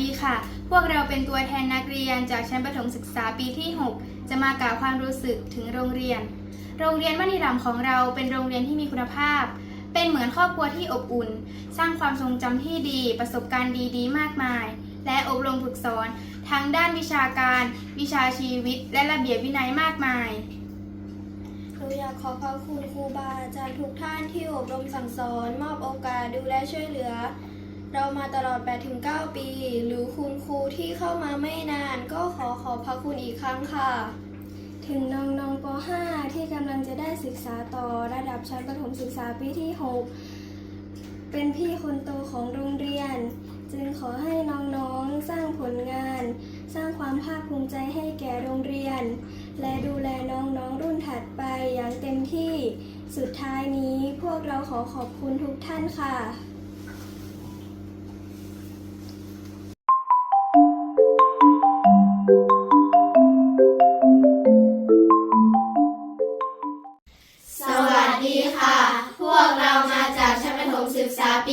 ดีค่ะ พวกเราเป็นตัวแทนนักเรียนจากชั้นประถมศึกษาปีที่ 6 จะมากล่าวความรู้สึกถึงโรงเรียน โรงเรียนมณีรัมของเราเป็นโรงเรียนที่มีคุณภาพ เป็นเหมือนครอบครัวที่อบอุ่น สร้างความทรงจำที่ดี ประสบการณ์ดีๆ มากมาย และอบรมฝึกสอนทั้งด้านวิชาการ วิชาชีวิต และระเบียบวินัยมากมายหนูอยากขอขอบคุณครูบาอาจารย์ทุกท่านที่อบรมสั่งสอน มอบโอกาสดูแลช่วยเหลือ เรามาตลอด 8-9 ปี หรือคุณครูที่เข้ามาไม่นาน ก็ขอขอบพระคุณอีกครั้งค่ะ ถึงน้องๆป .5 ที่กำลังจะได้ศึกษาต่อระดับชั้นประถมศึกษาปีที่ 6 เป็นพี่คนโตของโรงเรียน จึงขอให้น้องๆสร้างผลงาน สร้างความภาคภูมิใจให้แก่โรงเรียน และดูแลน้องๆรุ่นถัดไปอย่างเต็มที่ สุดท้ายนี้พวกเราขอขอบคุณทุกท่านค่ะ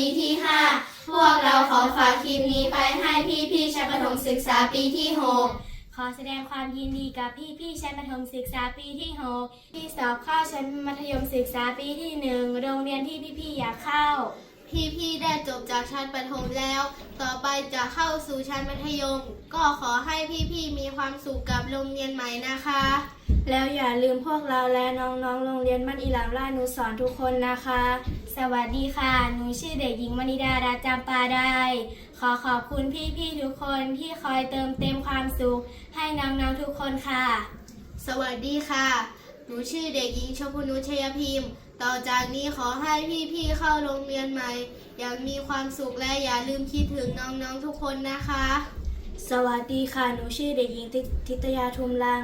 ปีที่5พวกเราขอฝากคลิปนี้ไปให้พี่ๆชั้นประถมศึกษาปีที่6ขอแสดงความยินดีกับพี่พี่ๆชั้นประถมศึกษาปีที่6ที่สอบเข้าชั้นมัธยมศึกษาปีที่1โรงเรียนที่พี่พี่ๆอยากเข้า พี่ๆได้จบจากชั้นประถมแล้ว ต่อไปจะเข้าสู่ชั้นมัธยม ก็ขอให้พี่ๆมีความสุขกับโรงเรียนใหม่นะคะ แล้วอย่าลืมพวกเราและน้องๆ โรงเรียนบ้านอีหลามราชนุสรณ์ทุกคนนะคะ สวัสดีค่ะ หนูชื่อเด็กหญิงมณิดาราจำปาได้ ขอขอบคุณพี่พี่ๆทุกคนที่คอยเติมเต็มความสุข ให้น้องๆทุกคนค่ะ สวัสดีค่ะ หนูชื่อเด็กหญิงชมพูนุชชัยพิมพ์ ต่อจากนี้ขอให้พี่ๆเข้าโรงเรียนใหม่ อย่างมีความสุขและอย่าลืมคิดถึงน้องๆทุกคนนะคะ สวัสดีค่ะ หนูชื่อเด็กหญิงทิทิตยาทุมลัง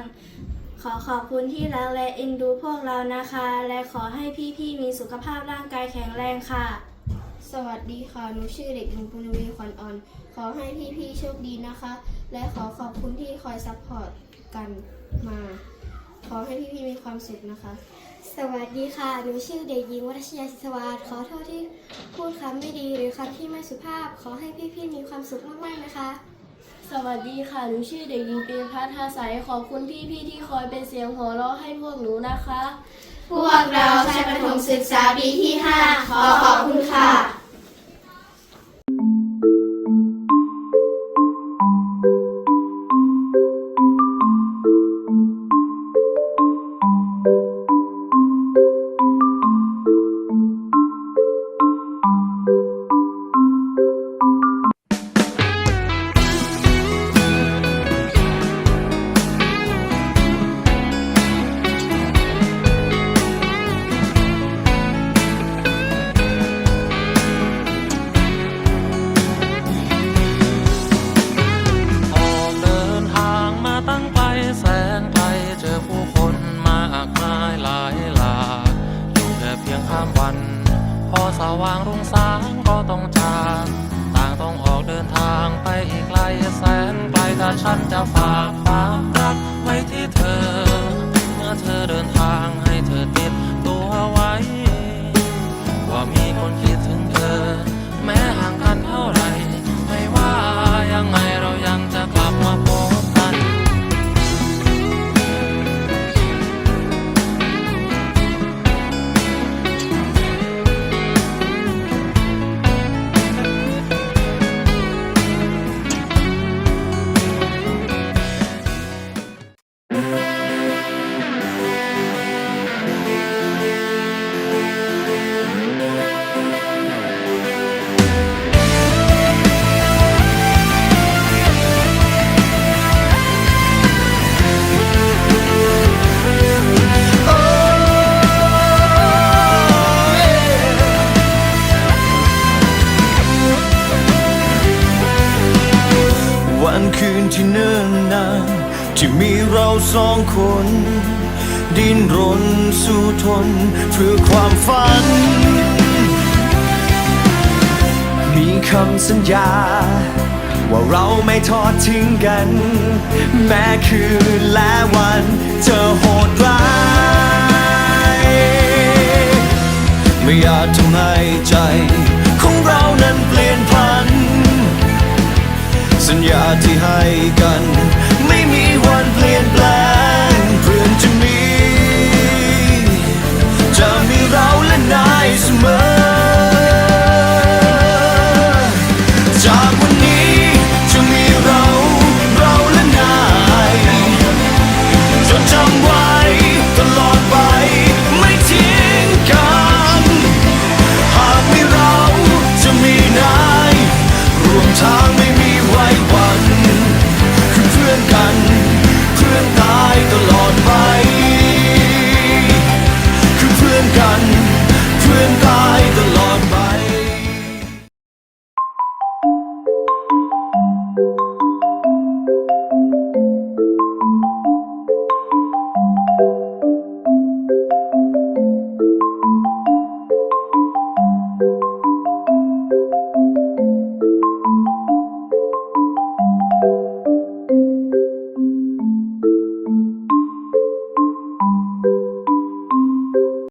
ขอขอบคุณที่รักและเอ็นดูพวกเรานะคะ และขอให้พี่ๆมีสุขภาพร่างกายแข็งแรงค่ะ สวัสดีค่ะ หนูชื่อเด็กหญิงปุณวีขวัญอ่อน ขอให้พี่ๆโชคดีนะคะ และขอขอบคุณที่คอยซัพพอร์ตกันมา ขอให้พี่ๆมีความสุขนะคะ สวัสดีค่ะ หนูชื่อเด็กหญิงวัชยาศิสวัสดิ์ขอโทษที่พูดคำไม่ดีหรือคำที่ไม่สุภาพ ขอให้พี่ๆมีความสุขมากๆนะคะ สวัสดีค่ะ หนูชื่อเด็กหญิงปีนพัฒนาสายขอบคุณพี่ๆที่คอยเป็นเสียงหัวเราะให้พวกหนูนะคะ พวกเราชั้นประถมศึกษาปีที่ 5 ขอขอบคุณค่ะ ไกล วันคืนที่เนิ่นนานที่มีเราสองคน ดิ้นรนสู้ทนเพื่อความฝัน มีคำสัญญา ว่าเราไม่ทอดทิ้งกัน แม้คืนและวันจะโหดร้ายไม่อยากทำให้ใจ สัญญาที่ให้กัน ไม่มีวันเปลี่ยนแปลง